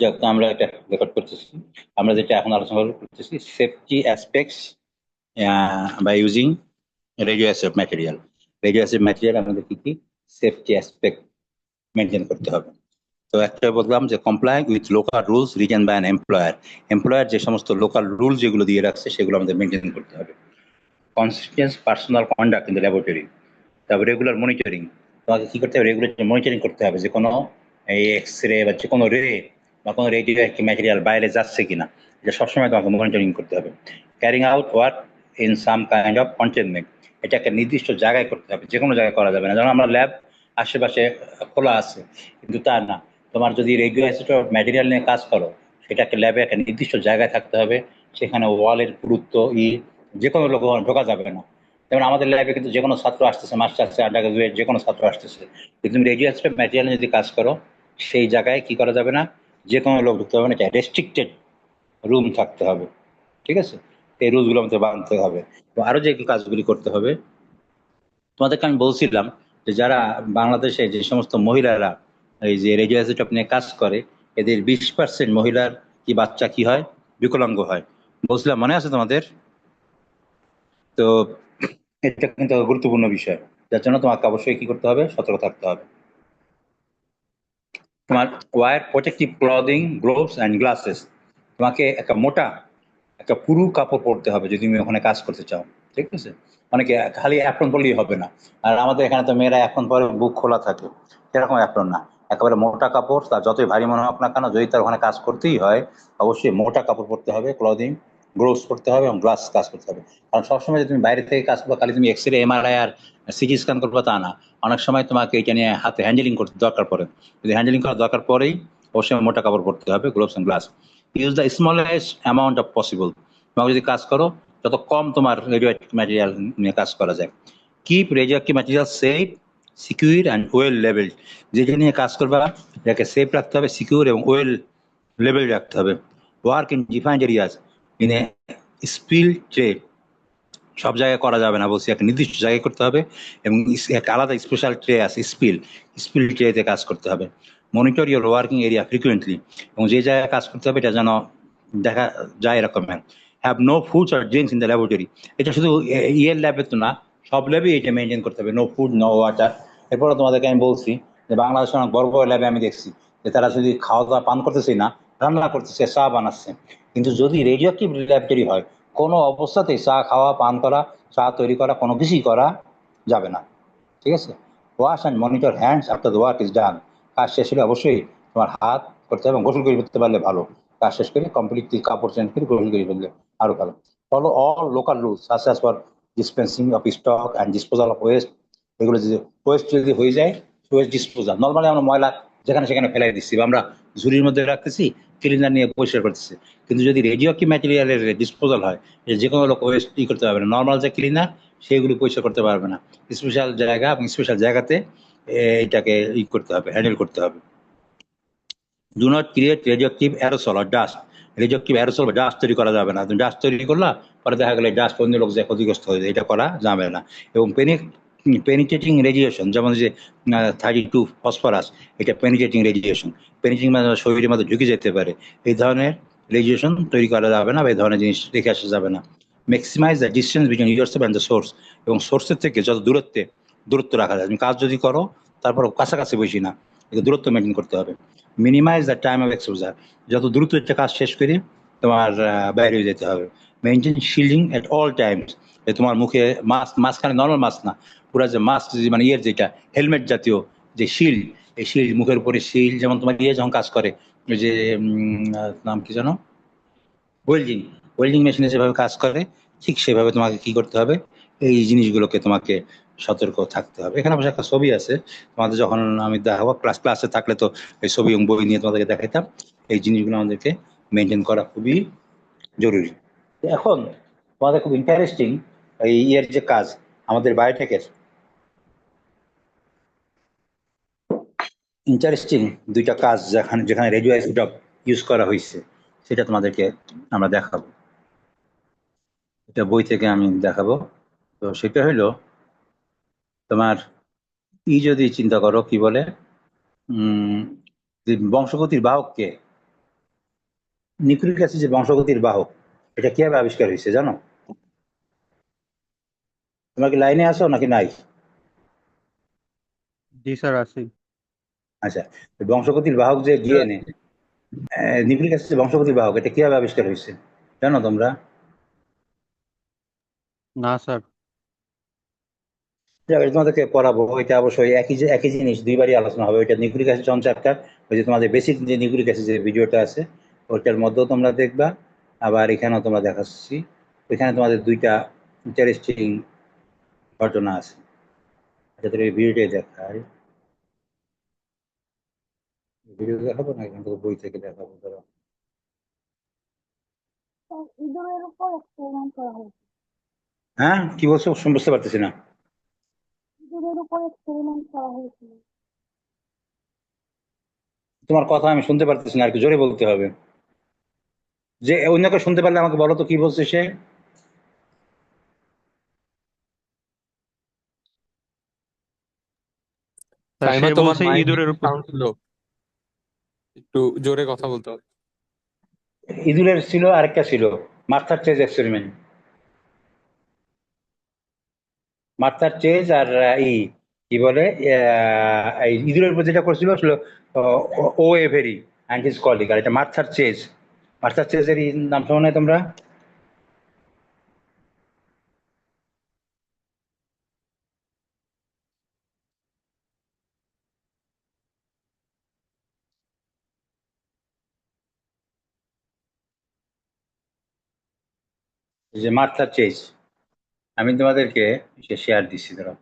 যাক, তো আমরা এটা রেকর্ড করতেছি। আমরা যেটা এখন আলোচনা করতেছি safety aspects by using radioactive material radioactive material আমাদের কি কি? সেফটি অ্যাসপেক্ট মেনটেন করতে হবে। তো একটা বললাম যে comply with local rules written by an employer employer যে সমস্ত লোকাল রুল যেগুলো দিয়ে রাখছে, সেগুলো আমাদের মেনটেন করতে হবে। Consistence personal conduct in the laboratory তারপর রেগুলার মনিটরিং তোমাকে কি করতে হবে? রেগুলার মনিটরিং করতে হবে। যে কোনো এই এক্স রে বা যে কোনো রে বা কোনো রেডিও ম্যাটেরিয়াল বাইরে যাচ্ছে কিনা, এটা সবসময় তোমাকে মনিটরিং করতে হবে। Carrying out work in some kind of containment এটা একটা নির্দিষ্ট জায়গায় করতে হবে যে কোনো জায়গায় করা যাবে না। যেমন আমরা ল্যাব আশেপাশে খোলা আছে, কিন্তু তা না। তোমার যদি রেডিও অ্যাসিড ম্যাটেরিয়াল নিয়ে কাজ করো, সেটা একটা ল্যাবে একটা নির্দিষ্ট জায়গায় থাকতে হবে, সেখানে ওয়ালের গুরুত্ব, ই যে কোনো লোক ঢোকা যাবে না। যেমন আমাদের ল্যাবে কিন্তু যে কোনো ছাত্র আসতেছে, মাস্টার আসছে আন্ডার গ্রাজুয়েট যে কোনো ছাত্র আসতেছে। তুমি রেডিও অ্যাসিড ম্যাটেরিয়াল যদি কাজ করো, সেই জায়গায় কি করা যাবে না? যে কোনো লোক ঢুকতে হবে না এটা রেস্ট্রিক্টেড রুম থাকতে হবে, ঠিক আছে? এই রুলসগুলো আমাদের বানতে হবে। আরও যে কাজগুলি করতে হবে, তোমাদেরকে আমি বলছিলাম যে যারা বাংলাদেশে যে সমস্ত মহিলারা এই যে রেডিও অ্যাসিটপ নিয়ে কাজ করে, এদের বিশ পার্সেন্ট মহিলার কি বাচ্চা কি হয়? বিকলাঙ্গ হয়। বলছিলাম, মনে আছে তোমাদের? তো এটা কিন্তু গুরুত্বপূর্ণ বিষয়। যার জন্য তোমাকে অবশ্যই কি করতে হবে? সতর্ক থাকতে হবে। তোমার wear protective clothing gloves and glasses তোমাকে একটা মোটা, একটা পুরু কাপড় পরতে হবে যদি তুমি ওখানে কাজ করতে চাও, ঠিক আছে? অনেকে খালি অ্যাপ্রন পরলেই হবে না। আর আমাদের এখানে তো মেয়েরা এখন পরে বুক খোলা থাকে। সেরকম অ্যাপ্রন না। একেবারে মোটা কাপড়, তার যতই ভারী মনে হোক না কেন, যদি তার ওখানে কাজ করতেই হয়, অবশ্যই মোটা কাপড় পরতে হবে ক্লদিং গ্লোভস করতে হবে এবং গ্লাস কাজ করতে হবে। কারণ সবসময় তুমি বাইরে থেকে কাজ করব খালি তুমি এক্স রে এমআরআই আর সিটি স্ক্যান করব তা না। অনেক সময় তোমাকে এটা নিয়ে হাতে হ্যান্ডেলিং করতে দরকার পড়ে। যদি হ্যান্ডেলিং করার দরকার পরেই অবশ্যই মোটা কাপড় পরতে হবে gloves and glass use the smallest amount of possible তোমাকে যদি কাজ করো, যত কম তোমার রেডিও ম্যাটেরিয়াল নিয়ে কাজ করা যায়। Keep radio material safe secure and well level যেটা নিয়ে কাজ করবা, এটাকে সেফ রাখতে হবে সিকিউর এবং ওয়েল লেভেল রাখতে হবে। Work in defined areas in a spill tray সব জায়গায় করা যাবে না। বলছি, একটা নির্দিষ্ট জায়গায় করতে হবে এবং একটা আলাদা স্পেশাল ট্রে আছে স্পিল স্পিল ট্রেতে কাজ করতে হবে। Monitor your working area frequently এবং যে জায়গায় কাজ করতে হবে, এটা যেন দেখা যায় এরকম। Have no foods R drinks in the laboratory এটা শুধু ইয়ের ল্যাবে তো না, সব ল্যাবেই এটা মেনটেন করতে হবে। নো ফুড নো ওয়াটার এরপরে তোমাদেরকে আমি বলছি যে বাংলাদেশের অনেক বড় বড় ল্যাবে আমি দেখছি যে তারা যদি খাওয়া দাওয়া পান করতেছে না, রান্না করতেছে, চা বানাচ্ছে। কিন্তু যদি রেডিও অ্যাক্টিভ ল্যাবরেটরি হয় কোনো অবস্থাতেই চা খাওয়া, পান করা, চা তৈরি করা, কোনো কিছুই করা যাবে না। ঠিক আছে? Wash and monitor hands after the work is done কাজ শেষ হলে অবশ্যই তোমার হাত করতে হবে গোসল করে ফেলতে পারলে ভালো। কাজ শেষ করে কমপ্লিটলি কাপড় চেঞ্জ করে গোসল করে ফেললে আরও ভালো। Follow all local rules such as for dispensing of stock and disposal of waste এগুলো যদি ওয়েস্ট যদি হয়ে যায় ওয়েস্ট ডিসপোজাল নর্মালি আমরা ময়লা যেখানে সেখানে ফেলাই দিচ্ছি বা আমরা ঝুড়ির মধ্যে রাখতেছি ক্লিনার নিয়ে পরিষ্কার করতেছি। কিন্তু যদি রেডিও কি ম্যাটেরিয়ালের ডিসপোজাল হয়, যে কোনো লোক ওয়েস্ট ই করতে পারবে না। নর্মাল যে ক্লিনার সেগুলো পরিষ্কার করতে পারবে না। স্পেশাল জায়গা এবং স্পেশাল জায়গাতে এটাকে ই করতে হবে হ্যান্ডেল করতে হবে। Do not create radioactive aerosol R dust radioactive aerosol বা ডাস্ট তৈরি করা যাবে না। তুমি ডাস্ট তৈরি করলা, পরে দেখা গেলে ডাস্ট অন্য লোক যে ক্ষতিগ্রস্ত হয়ে যায় এটা করা যাবে না। এবং পেনি পেনিটেটিং রেডিয়েশন যেমন যে থার্টি টু ফসফরাস এটা পেনিটেটিং রেডিয়েশন পেনিটেটিং মানে শরীরের মধ্যে ঢুকে যেতে পারে। এই ধরনের রেডিয়েশন তৈরি করা যাবে না বা এই ধরনের জিনিস রেখে আসা যাবে না। Maximize the distance between yourself and the source এবং সোর্সের থেকে যত দূরত্বে দূরত্ব রাখা যায়। কাজ যদি করো, তারপর কাছাকাছি বসি না দূরত্ব মেনটেন করতে হবে। Minimize the time of exposure যত দ্রুত একটা কাজ শেষ করে তোমার বাইরে যেতে হবে। Maintain shielding at all times তোমার মুখে মাস্ক মাঝখানে নর্মাল মাস্ক না পুরো যে মাস্ক মানে ইয়ের যেটা হেলমেট জাতীয় যে শিল্ড এই শিল্ড মুখের উপরে শিল্ড যেমন তোমার ইয়ে যখন কাজ করে যে নাম কি জানো ওয়েল্ডিং ওয়েল্ডিং মেশিনে যেভাবে কাজ করে, ঠিক সেভাবে তোমাকে কি করতে হবে? এই জিনিসগুলোকে তোমাকে সতর্ক থাকতে হবে। এখানে অবশ্য একটা ছবি আছে, তোমাদের যখন আমি দেখাবো ক্লাস ক্লাসে থাকলে তো এই ছবি এবং বই নিয়ে তোমাদেরকে দেখাইতাম। এই জিনিসগুলো আমাদেরকে মেনটেন করা খুবই জরুরি। এখন, তোমাদের খুব ইন্টারেস্টিং এই ইয়ের যে কাজ, আমাদের বায়োটেকের ইন্টারেস্টিং দুইটা কাজ যেখানে যেখানে রেডিও আইসোটপ ইউজ করা হয়েছে সেটা তোমাদেরকে আমরা দেখাবো। এটা বই থেকে আমি দেখাবো। তো সেটা হইল, তোমার ই যদি চিন্তা করো কি বলে? বংশগতির বাহককে নিউক্লিক অ্যাসিড যে বংশগতির বাহক, এটা কীভাবে আবিষ্কার হয়েছে জানো? তোমরা কি লাইনে আসো নাকি নাই? জি স্যার, আছি। আচ্ছা বংশগতির বাহক যে ডিএনএ নিউক্লিক অ্যাসিড বংশগতির বাহক এটা কীভাবে আবিষ্কার হয়েছে? জানো তোমরা? না স্যার। তোমাদেরকে পড়াবো এটা অবশ্যই একই একই জিনিস দুইবারই আলোচনা হবে ওইটা নিউক্লিক অ্যাসিড চ্যাপ্টার ওই যে তোমাদের বেসিক যে নিউক্লিক অ্যাসিড যে ভিডিওটা আছে ওইটার মধ্যেও তোমরা দেখবা আবার এখানেও তোমরা দেখাচ্ছি এখানে তোমাদের দুইটা ইন্টারেস্টিং ঘটনা আছে। এই ভিডিওটাই দেখায় ভিডিও দেখাবো না? এখান থেকে বই থেকে দেখাবো ধরো ইঁদুরের উপর এক্সপেরিমেন্ট করা হয়েছে। হ্যাঁ? কি বলছো? শুন- বুঝতে পারতেছি না। ইঁদুরের উপর এক্সপেরিমেন্ট করা হয়েছিল তোমার কথা আমি শুনতে পারতেছি না আর কি জোরে বলতে হবে। যে অন্যকে শুনতে পারলে আমাকে বলো তো কি বলছে সে? তোমার ইঁদুরের উপর একটু জোরে কথা বলতে হবে। ইঁদুরের ছিল আরেকটা ছিল মার্থার চেজ এক্সপেরিমেন্ট মার্থার চেজ আর ই, কি বলে ইঁদুরের উপর যেটা করছিল ছিল ও এভেরি অ্যান্ড হিজ কলিগ, আর এটা মার্থার চেজ। মার্থার চেজের নাম শোনো তোমরা? যে মার্থার চেজ আমি তোমাদেরকে শেয়ার দিচ্ছি ধরো।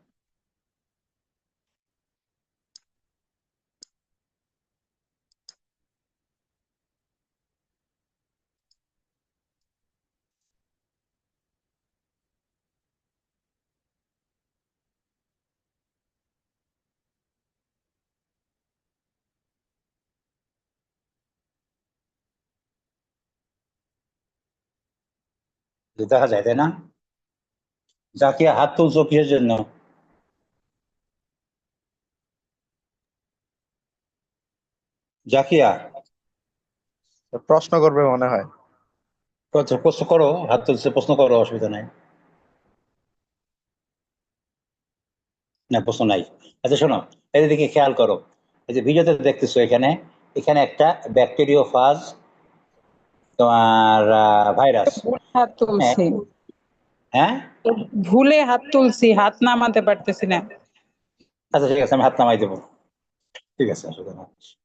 দেখা যায় তাই না? জাকিয়া হাত তুলছো কিসের জন্য। জাকিয়া। প্রশ্ন করবে মনে হয়। প্রশ্ন করো হাত তুলছে প্রশ্ন করো অসুবিধা নাই। না প্রশ্ন নাই। আচ্ছা শোনো এই দিকে খেয়াল করো। এই যে ভিডিওতে দেখতেছো এখানে এখানে একটা ব্যাকটেরিও ফাজ তোমার ভাইরাস। হাত তুলছি। হ্যাঁ। ভুলে হাত তুলছি হাত নামাতে পারতেছি না। আচ্ছা ঠিক আছে আমি হাত নামাই দেবো। ঠিক আছে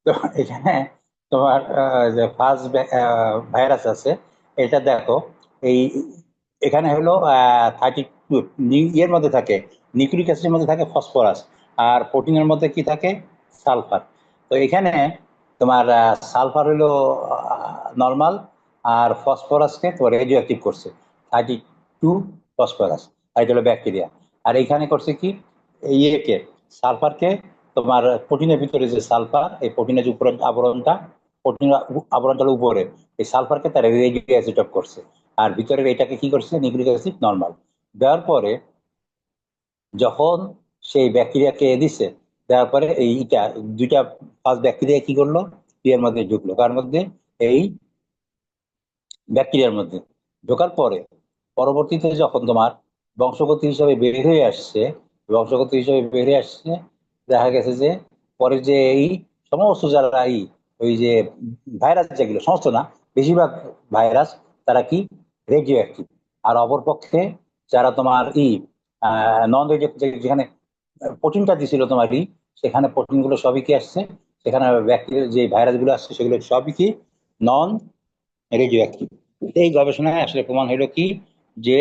তো এখানে তোমার যে ফার্স্ট ভাইরাস আছে এটা দেখো এই এখানে হলো থার্টি টু ইয়ের মধ্যে থাকে নিউক্লিক অ্যাসিডের মধ্যে থাকে ফসফরাস আর প্রোটিনের মধ্যে কি থাকে? সালফার। তো এখানে তোমার সালফার হলো নর্মাল আর ফসফরাসকে তোমার রেডিও অ্যাক্টিভ করছে। থার্টি টু ফসফরাস আর এটা হলো ব্যাকটেরিয়া আর এখানে করছে কি? ইয়েকে সালফারকে তোমার প্রোটিনের ভিতরে যে সালফার এই প্রোটিনের যে উপরের আবরণটা প্রোটিনের আবরণটার উপরে, এই সালফারকে তারা রেডিও অ্যাসিড অফ করছে। আর ভিতরের এটাকে কি করছে? নিউক্লিক অ্যাসিড নর্মাল দেওয়ার পরে যখন সেই ব্যাকটেরিয়াকে দিছে, দেওয়ার পরে এইটা দুইটা ফার্স্ট ব্যাকটেরিয়া কি করল? ইয়ের মধ্যে ঢুকলো। কার মধ্যে? এই ব্যাকটেরিয়ার মধ্যে ঢোকার পরে পরবর্তীতে যখন তোমার বংশগতি হিসাবে বের হয়ে আসছে, বংশগতি হিসাবে বের হয়ে আসছে, দেখা গেছে যে পরে যে এই সমস্ত যারা এই ওই যে ভাইরাস যেগুলো, সমস্ত না, বেশিরভাগ ভাইরাস তারা কি? রেডিও অ্যাক্টিভ আর অপরপক্ষে যারা তোমার ই নন রেডিও যেখানে প্রোটিনটা দিছিল তোমার ই, সেখানে প্রোটিনগুলো সবই কি আসছে? সেখানে ব্যাকটেরিয়া যে ভাইরাসগুলো আসছে সেগুলো সবই কি নন রেডিও অ্যাক্টিভ এই গবেষণায় আসলে প্রমাণ হলো কি? যে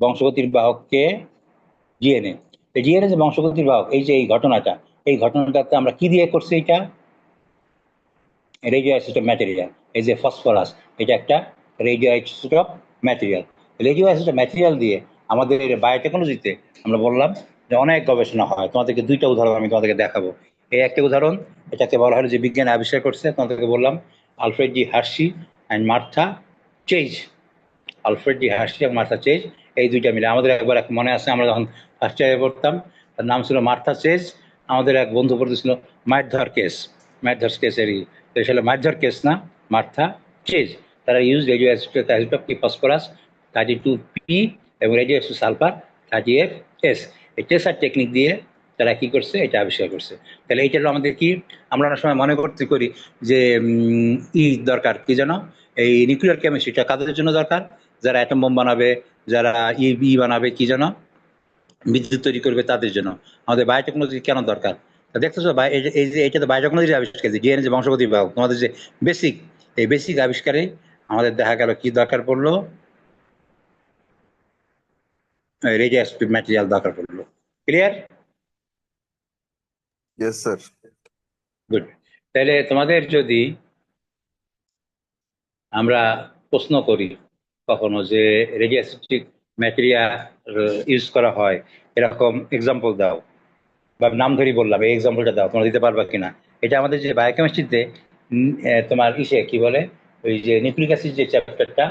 বংশগতির বাহককে ডিএনএ। ডিএনএ যে বংশগতির বাহক, এই যে এই ঘটনাটা, এই ঘটনাটাতে আমরা কি দিয়ে করছি এটা? রেডিও আইসোটোপ ম্যাটেরিয়াল, এই যে ফসফরাস, এটা একটা radio isotope material. Radio isotope material দিয়ে আমাদের বায়োটেকনোলজিতে আমরা বললাম যে অনেক গবেষণা হয়। তোমাদেরকে দুইটা উদাহরণ আমি তোমাদেরকে দেখাবো। এই একটা উদাহরণ, এটাকে বলা হলো যে বিজ্ঞান আবিষ্কার করছে, তোমাদেরকে বললাম Alfred G Hershey and Martha Chase Alfred D Hershey এবং মার্থা চেজ এই দুইটা মিলে। আমাদের একবার এক মনে আছে, আমরা যখন ফার্স্ট ইয়ারে পড়তাম, তার নাম ছিল মার্থা চেজ আমাদের এক বন্ধু পড়তেছিল মাইটধর কেস মাইটধর কেসেরই সেটা মাইটধর কেস না মার্থা চেজ তারা use radio acid phosphorus thirty two P এবং radio sulphur thirty F S এই টেসার টেকনিক দিয়ে তারা কি করছে? এটা আবিষ্কার করছে। তাহলে এইটা হলো আমাদের কি? আমরা অনেক সময় মনে করতে করি যে ই দরকার। কি যেন? এই নিউক্লিয়ার কেমিস্ট্রিটা কাদের জন্য দরকার? যারা অ্যাটম বোম বানাবে, যারা ই ই বানাবে, কি যেন? বিদ্যুৎ তৈরি করবে তাদের জন্য। আমাদের বায়োটেকনোলজি কেন দরকার? দেখতেছো এই যে- এটা তো বায়োটেকনোলজির আবিষ্কার ডিএনএ যে বংশগতি বিভাগ, তোমাদের যে বেসিক এই বেসিক আবিষ্কারে আমাদের দেখা গেল কি দরকার পড়ল? অ্যাক্টিভ ম্যাটেরিয়াল দরকার পড়ল। ক্লিয়ার ইয়েস স্যার গুড তাহলে তোমাদের যদি আমরা প্রশ্ন করি কখনো যে রেডিয়াসিটিক ম্যাটেরিয়াল ইউজ করা হয়, এরকম এক্সাম্পল দাও। বা নাম ধরেই বললাম, এই এক্সাম্পলটা দাও, তোমরা দিতে পারবা কিনা? এটা আমাদের যে বায়োকেমিস্ট্রিতে তোমার ইসে কি বলে? ওই যে নিউক্লিক অ্যাসিড যে চ্যাপ্টারটা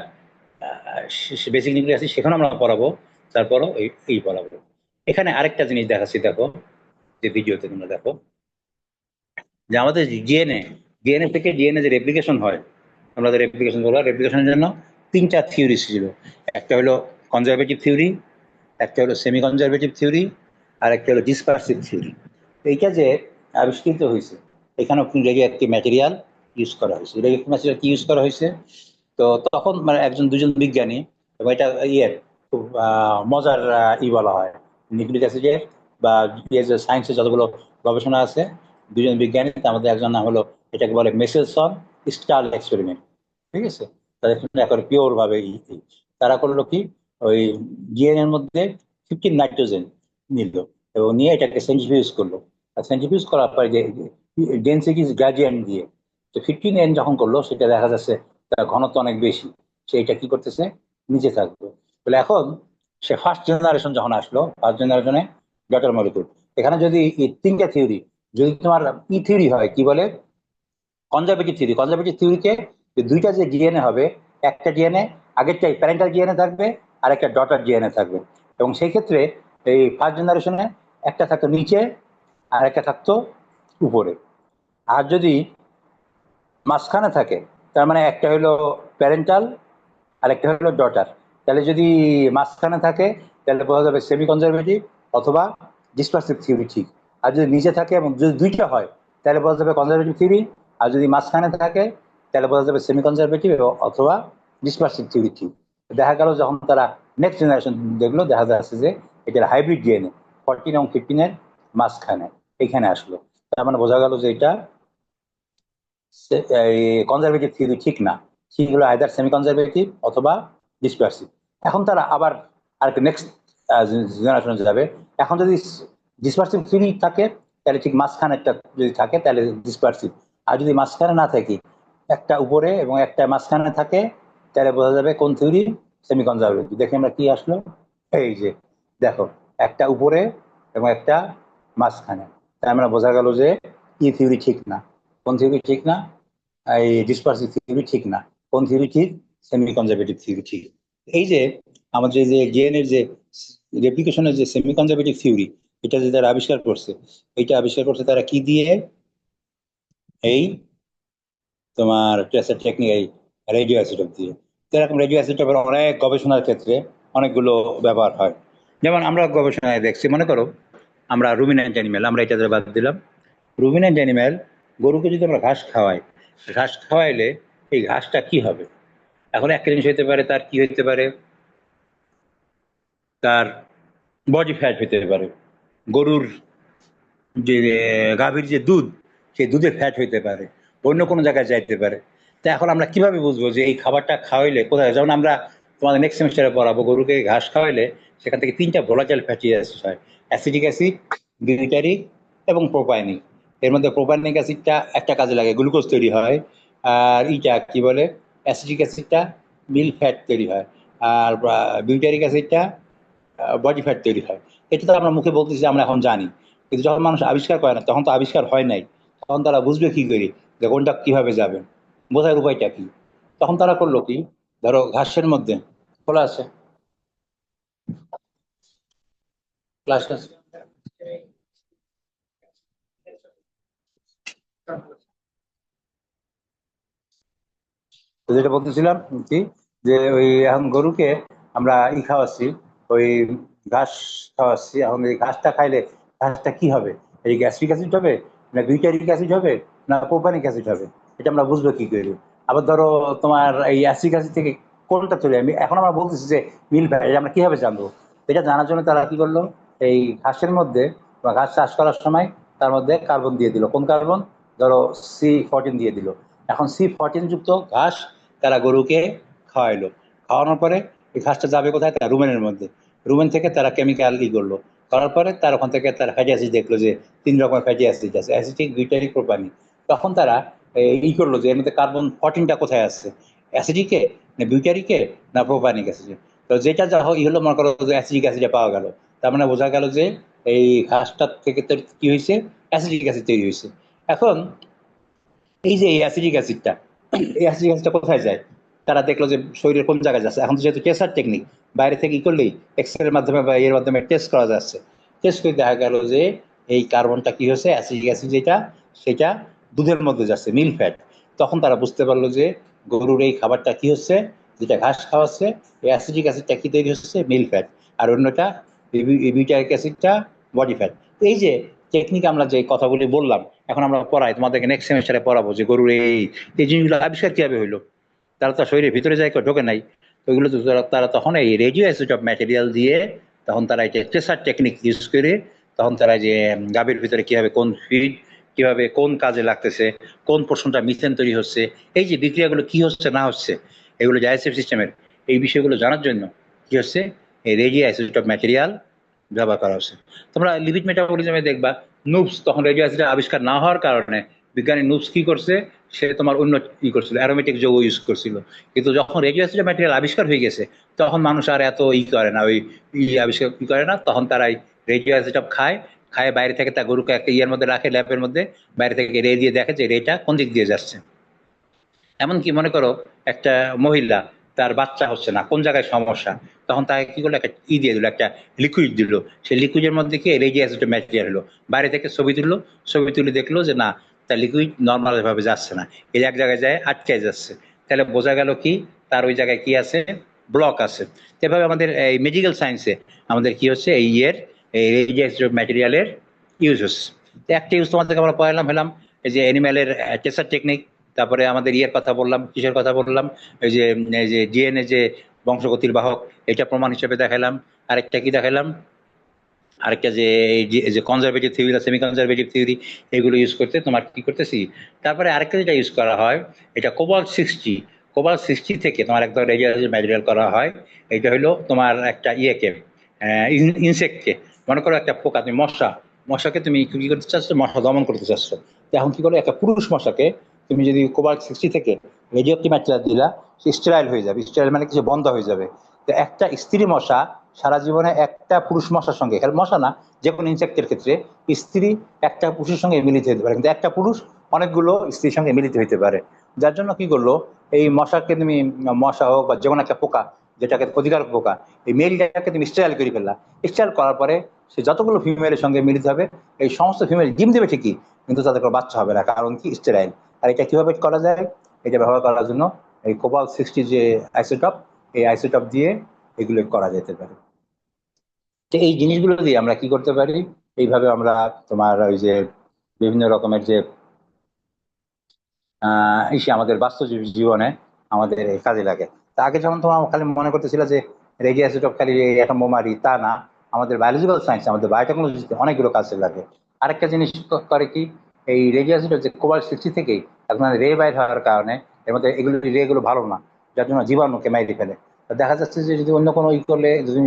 বেসিক নিউক্লিক অ্যাসিড সেখানে আমরা পড়াবো, তারপরও এই পড়াবো। এখানে আরেকটা জিনিস দেখাচ্ছি, দেখো। যে ভিডিওতে তোমরা দেখো, যে আমাদের ডিএনএ ডিএনএ থেকে ডিএনএ যে রেপ্লিকেশন হয়, আমরা রেপ্লিকেশন বলব রেপ্লিকেশনের জন্য তিনটা থিওরি ছিল। একটা হলো কনজারভেটিভ থিওরি একটা হলো সেমি কনজারভেটিভ থিওরি আর একটা হলো ডিসপার্সিভ থিওরি এইটা যে আবিষ্কৃত হয়েছে, এখানেও রেডিও একটি ম্যাটেরিয়াল ইউজ করা হয়েছে। রেডিও ম্যাটেরিয়াল কি ইউজ করা হয়েছে? তো তখন মানে একজন, দুজন বিজ্ঞানী, এবং এটা ইয়ে খুব মজার ই বলা হয়, নিউক্লিক অ্যাসিডের বা সায়েন্সের যতগুলো গবেষণা আছে, দুজন বিজ্ঞানী, তার মধ্যে একজন নাম হলো এটাকে বলে মেসেলসন স্টার এক্সপেরিমেন্ট ঠিক আছে? তাদের এখন পিওর ভাবে। তারা করল কি? ওই ডিএনএর মধ্যে ফিফটিন নাইট্রোজেন নিল এবং নিয়ে এটাকে সেন্ট্রিফিউজ করল। আর সেন্ট্রিফিউজ করার পরে যে ডেন্সিটি গ্রাজিয়েন্ট দিয়ে, তো ফিফটিন এন যখন করল, সেটা দেখা যাচ্ছে তার ঘনত্ব অনেক বেশি। সে এটা কি করতেছে? নিচে থাকবে। তাহলে এখন সে ফার্স্ট জেনারেশন যখন আসলো ফার্স্ট জেনারেশনে ডটার মলিকুল। এখানে যদি তিনটা থিওরি যদি তোমার ই থিওরি হয়, কি বলে? কনজারভেটিভ থিওরি কনজারভেটিভ থিওরিতে দুইটা যে ডিএনএ হবে, একটা ডিএনএ আগেরটাই প্যারেন্টাল ডিএনএ থাকবে আর একটা ডটার ডিএনএ থাকবে। এবং সেই ক্ষেত্রে এই ফার্স্ট জেনারেশনে একটা থাকতো নিচে, আর একটা থাকতো উপরে। আর যদি মাঝখানে থাকে, তার মানে একটা হলো প্যারেন্টাল আর একটা হলো ডটার তাহলে যদি মাঝখানে থাকে, তাহলে বোঝা যাবে সেমি কনজারভেটিভ অথবা ডিসপার্সিভ থিওরি ঠিক। আর যদি নিচে থাকে এবং যদি দুইটা হয়, তাহলে বলা যাবে কনজারভেটিভ থিওরি আর যদি মাঝখানে থাকে, তাহলে বলা যাবে সেমি কনজারভেটিভ অথবা ডিসপার্সিভ থিওরি ঠিক। দেখা গেল যখন তারা নেক্সট জেনারেশন দেখল, দেখা যাচ্ছে যে এটার হাইব্রিড ডিএনএ ফোরটিন এবং ফিফটিনের মাঝখানে, এখানে আসলো। তার মানে বোঝা গেল যে এটা কনজারভেটিভ থিওরি ঠিক না। ঠিক হলো আইদার সেমি কনজারভেটিভ অথবা ডিসপার্সিভ এখন তারা আবার আরেকটা নেক্সট জেনারেশনে যাবে। এখন যদি ডিসপার্সিভ থিওরি থাকে, তাহলে ঠিক মাঝখানে একটা যদি থাকে, তাহলে ডিসপার্সিভ আর যদি মাঝখানে না থাকে, একটা উপরে এবং একটা মাঝখানে থাকে, তাহলে বোঝা যাবে কোন থিওরি সেমি কনজারভেটিভ দেখে আমরা কি আসলো? এই যে, দেখো, একটা উপরে এবং একটা মাঝখানে। তাই আমরা বোঝা গেল যে ই থিওরি ঠিক না। কোন থিওরি ঠিক না? এই ডিসপার্সিভ থিওরি ঠিক না। কোন থিওরি ঠিক? সেমি কনজারভেটিভ থিওরি ঠিক। এই যে আমাদের যে ডিএনএর যে রেপ্লিকেশনের যে সেমি কনজারভেটিভ থিওরি এটা যে তারা আবিষ্কার করছে এইটা আবিষ্কার করছে তারা কি দিয়ে? এই তোমার ট্রেসার টেকনিক এই রেডিও অ্যাসিডপ দিয়ে। এরকম রেডিও অ্যাসিডপের অনেক গবেষণার ক্ষেত্রে অনেকগুলো ব্যবহার হয়। যেমন আমরা গবেষণায় দেখছি, মনে করো, আমরা রুমিনেন্ট অ্যানিমেল আমরা এটা বাদ দিলাম। রুমিনেন্ট অ্যানিমেল গরুকে যদি আমরা ঘাস খাওয়াই, ঘাস খাওয়াইলে এই ঘাসটা কি হবে? এখন একটা জিনিস হইতে পারে, তার কি হইতে পারে? তার বডি ফ্যাট হইতে পারে। গরুর যে গাভীর যে দুধ, সেই দুধে ফ্যাট হইতে পারে অন্য কোনো জায়গায় যাইতে পারে। তা এখন আমরা কীভাবে বুঝব যে এই খাবারটা খাওয়াইলে কোথায় যেমন আমরা তোমাদের নেক্সট সেমিস্টারে পড়াবো, গরুকে ঘাস খাওয়াইলে সেখান থেকে তিনটা ভোলাটাইল ফ্যাটি অ্যাসিড হয়। অ্যাসিডিক অ্যাসিড গ্লিটারিক এবং প্রোপাইনিক এর মধ্যে প্রোপাইনিক অ্যাসিডটা একটা কাজে লাগে গ্লুকোজ তৈরি হয়, আর ইটা কি বলে? অ্যাসিডিক অ্যাসিডটা মিল ফ্যাট তৈরি হয়। আর বিউটারিক অ্যাসিডটা বডি ফ্যাট তৈরি হয়। এটা তো আমরা মুখে বলতেছি আমরা এখন জানি। কিন্তু যখন মানুষ আবিষ্কার করে না, তখন তো আবিষ্কার হয় নাই। তখন তারা বুঝবে কি করি, যে কোনটা কীভাবে যাবে, বোঝার উপায়টা কি? তখন তারা করল কি? ধরো ঘাসের মধ্যে খোলা আছে। যেটা বলতেছিলাম কি, যে ওই এখন গরুকে আমরা ই খাওয়াচ্ছি। ওই ঘাস খাওয়াচ্ছি এখন এই ঘাসটা খাইলে ঘাসটা কি হবে? এই গ্যাস্ট্রিক অ্যাসিড হবে না বিউটারিক অ্যাসিড হবে না প্রোপানিক অ্যাসিড হবে? এটা আমরা বুঝব কি করে? আবার ধরো তোমার এই অ্যাসিড অ্যাসিড থেকে কোনটা চলে আমি এখন আমরা বলতেছি যে মিল এটা আমরা কীভাবে জানব? এটা জানার জন্য তারা কি করল? এই ঘাসের মধ্যে, বা ঘাস চাষ করার সময় তার মধ্যে কার্বন দিয়ে দিল। কোন কার্বন ধরো সি ফোরটিন দিয়ে দিল। এখন সি ফোরটিন যুক্ত ঘাস তারা গরুকে খাওয়াইলো। খাওয়ানোর পরে এই ঘাসটা যাবে কোথায়? তার রুমেনের মধ্যে। রুমেন থেকে তারা কেমিক্যাল ই করল? করার পরে তার ওখান থেকে তারা ফ্যাটি অ্যাসিড দেখল যে তিন রকমের ফ্যাটি অ্যাসিড আছে অ্যাসিটিক বিউটারিক প্রোপানি তখন তারা ই করল যে এর মধ্যে কার্বন ফোরটিনটা কোথায় আসছে? অ্যাসিডিকে না বিউটারিকে না প্রোপানিক অ্যাসিডে তো যেটা যা হয় ই হলো মনে করো যে অ্যাসিডিক অ্যাসিডে পাওয়া গেল। তার মানে বোঝা গেল যে এই ঘাসটা থেকে কি হয়েছে? অ্যাসিডিক অ্যাসিড তৈরি হয়েছে। এখন এই যে এই অ্যাসিডিক অ্যাসিডটা এই অ্যাসিডিক অ্যাসিডটা কোথায় যায়? তারা দেখল যে শরীরের কোন জায়গায় যাচ্ছে। এখন যেহেতু টেসার টেকনিক বাইরে থেকে ই করলেই এক্সের মাধ্যমে বা এর মাধ্যমে টেস্ট করা যাচ্ছে। টেস্ট করে দেখা গেল যে এই কার্বনটা কি হচ্ছে অ্যাসিডিক অ্যাসিড যেটা, সেটা দুধের মধ্যে যাচ্ছে মিল ফ্যাট তখন তারা বুঝতে পারল যে গরুর এই খাবারটা কি হচ্ছে? যেটা ঘাস খাওয়াচ্ছে, এই অ্যাসিডিক অ্যাসিডটা কি তৈরি হচ্ছে? মিল ফ্যাট আর অন্যটা বিউটারিক অ্যাসিডটা বডি ফ্যাট এই যে টেকনিক আমরা যে কথাগুলি বললাম, এখন আমরা পড়াই। তোমাদেরকে নেক্সট সেমিস্টারে পড়াবো যে গরুর এই এই জিনিসগুলো আবিষ্কার কীভাবে হইল? তারা তো শরীরের ভিতরে যায় ঢোকে নাই। ওইগুলো তারা- তখন এই রেডিও অ্যাসিড অফ ম্যাটেরিয়াল দিয়ে তখন তারা এই ট্রেসার টেকনিক ইউজ করে, তখন তারা যে গাভীর ভিতরে কীভাবে কোন ফিড কীভাবে কোন কাজে লাগতেছে, কোন পোর্শনটা মিথেন তৈরি হচ্ছে, এই যে বিক্রিয়াগুলো কি হচ্ছে, না হচ্ছে, এগুলো ডাইজেস্টিভ সিস্টেমের এই বিষয়গুলো জানার জন্য কি হচ্ছে, এই রেডিও অ্যাসিড অফ ম্যাটেরিয়াল ব্যবহার করা হচ্ছে। তোমরা লিপিড মেটাবলিজমে দেখবা নুবস তখন রেডিও অ্যাসিড আবিষ্কার না হওয়ার কারণে বিজ্ঞানী নুবস কি করছে সে তোমার অন্য ই করছিল অ্যারোমেটিক যৌগ ইউজ করছিল। কিন্তু যখন রেডিও অ্যাসিড ম্যাটেরিয়াল আবিষ্কার হয়ে গেছে, তখন মানুষ আর এত ই করে না, ওই ই আবিষ্কার ই করে না, তখন তারাই রেডিও অ্যাসিড খায় খায় বাইরে থেকে তা গরুকে একটা ইয়ের মধ্যে রাখে ল্যাপের মধ্যে, বাইরে থেকে রে দিয়ে দেখে যে রেটা কোন দিক দিয়ে যাচ্ছে। এমনকি মনে করো একটা মহিলা, তার বাচ্চা হচ্ছে না, কোন জায়গায় সমস্যা, তখন তাকে কি করল, একটা ই দিয়ে দিল, একটা লিকুইড দিল। সেই লিকুইডের মধ্যে কি রেডিও অ্যাসিড ম্যাটেরিয়াল হলো। বাইরে থেকে ছবি তুললো, ছবি তুলে দেখল যে না তার লিকুইড নর্মালভাবে যাচ্ছে না। এই এক জায়গায় যায়, আটকে যাচ্ছে। তাহলে বোঝা গেল কি? তার ওই জায়গায় কি আছে? ব্লক আছে। তো এভাবে আমাদের এই মেডিকেল সায়েন্সে আমাদের কি হচ্ছে? এই ইয়ের, এই রেডিও ম্যাটেরিয়ালের ইউজ হচ্ছে। তো একটা ইউজ তোমাদেরকে আমরা পড়ালাম, হলাম এই যে অ্যানিম্যালের টেসার টেকনিক তারপরে আমাদের ইয়ের কথা বললাম, কিসের কথা বললাম, এই যে এই যে ডিএনএ যে বংশগতির বাহক, এটা প্রমাণ হিসেবে দেখালাম। আরেকটা কি দেখালাম? আরেকটা যে এই যে- conservative theory semi conservative theory এগুলো ইউজ করতে তোমার কি করতেছি? তারপরে আরেকটা যেটা ইউজ করা হয়, এটা কোবাল সিক্সটি কোবাল সিক্সটি থেকে তোমার একদম রেডিয়াল ম্যাটেরিয়াল করা হয়। এটা হলো তোমার একটা ইয়েকে ইনসেক্টকে মনে করো একটা পোকা, তুমি মশা। মশাকে তুমি কি করতে চাচ্ছ? মশা দমন করতে চাচ্ছ। এখন কি করো, একটা পুরুষ মশাকে তুমি যদি কোবাল সিক্সটি থেকে রেডিও ম্যাটেরিয়াল দিলা, সে স্টেরাইল হয়ে যাবে। স্টেরাইল মানে কিছু বন্ধ হয়ে যাবে। তো একটা স্ত্রী মশা সারা জীবনে একটা পুরুষ মশার সঙ্গে মশা না, যে কোনো ইনসেক্টের ক্ষেত্রে স্ত্রী একটা পুরুষের সঙ্গে মিলিত হতে পারে, কিন্তু একটা পুরুষ অনেকগুলো স্ত্রীর সঙ্গে মিলিত হতে পারে। যার জন্য কি করল? এই মশাকে তুমি মশা হোক বা যে কোনো একটা পোকা, যেটাকে ক্ষতিকারক পোকা, এই মেলটাকে তুমি স্টেরাইল করে ফেললা। স্টেরাইল করার পরে সে যতগুলো ফিমেলের সঙ্গে মিলিত হবে, এই সমস্ত ফিমেল ডিম দেবে ঠিকই, কিন্তু তাদের কোনো বাচ্চা হবে না, কারণ কি? স্টেরাইল আর এটা কীভাবে করা যায়? এটা ব্যবহার করার জন্য এই কোপাল সিক্সটি যে আইসোটপ এই আইসোটপ দিয়ে এগুলো করা যেতে পারে। তো এই জিনিসগুলো দিয়ে আমরা কি করতে পারি? এইভাবে আমরা তোমার ওই যে বিভিন্ন রকমের যে, আহ আমাদের বাস্তব জীবনে আমাদের কাজে লাগে। তা আগে যেমন তোমার খালি মনে করতেছিল যে রেডিও অ্যাসিডপ খালি একটা বোমারি তা না। আমাদের বায়োলজিক্যাল সায়েন্স আমাদের বায়োটেকনোলজিতে অনেকগুলো কাজে লাগে। আরেকটা জিনিস করে কি? এই রেডিও অ্যাসিড যে কোবাল সিক্সটি থেকেই এখন রে বাইর হওয়ার কারণে এর মধ্যে এগুলো রে গুলো ভালো না। যার জন্য জীবাণুকে মাইরে ফেলে। দেখা যাচ্ছে যে যদি অন্য কোনো ই করলে, যদি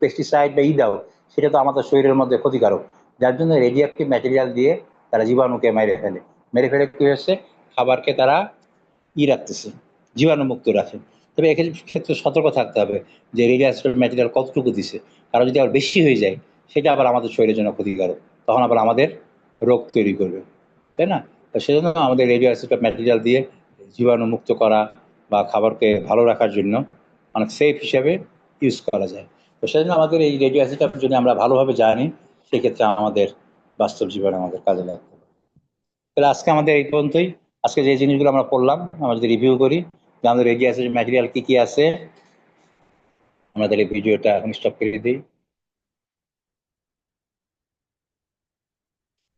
পেস্টিসাইড বা ই দাও, সেটা তো আমাদের শরীরের মধ্যে ক্ষতিকারক। যার জন্য রেডিওঅ্যাক্টিভ ম্যাটেরিয়াল দিয়ে তারা জীবাণুকে মেরে ফেলে। মেরে ফেলে কী হচ্ছে খাবারকে তারা ই রাখতেছে, জীবাণুমুক্ত রাখে। তবে এক্ষেত্রে সতর্ক থাকতে হবে যে রেডিয়াসিভ ম্যাটেরিয়াল কতটুকু দিছে। কারণ যদি আবার বেশি হয়ে যায়, সেটা আবার আমাদের শরীরের জন্য ক্ষতিকারক। তখন আবার আমাদের রোগ তৈরি করবে। তাই না? তো সেজন্য আমাদের অ্যাসিড ম্যাটেরিয়াল দিয়ে জীবাণুমুক্ত করা বা খাবারকে ভালো রাখার জন্য অনেক সেফ হিসাবে ইউজ করা যায়। তো সেজন্য আমাদের এই রেডিও অ্যাসিডটা যদি আমরা ভালোভাবে জানি, সেক্ষেত্রে আমাদের বাস্তব জীবনে আমাদের কাজে লাগবে। তাহলে আজকে আমাদের এই পর্যন্তই। আজকে যে জিনিসগুলো আমরা পড়লাম, আমরা যদি রিভিউ করি আমাদের রেডিও অ্যাসিড ম্যাটেরিয়াল কী কী আছে, আমাদের এই ভিডিওটা এখন স্টপ করে দিই।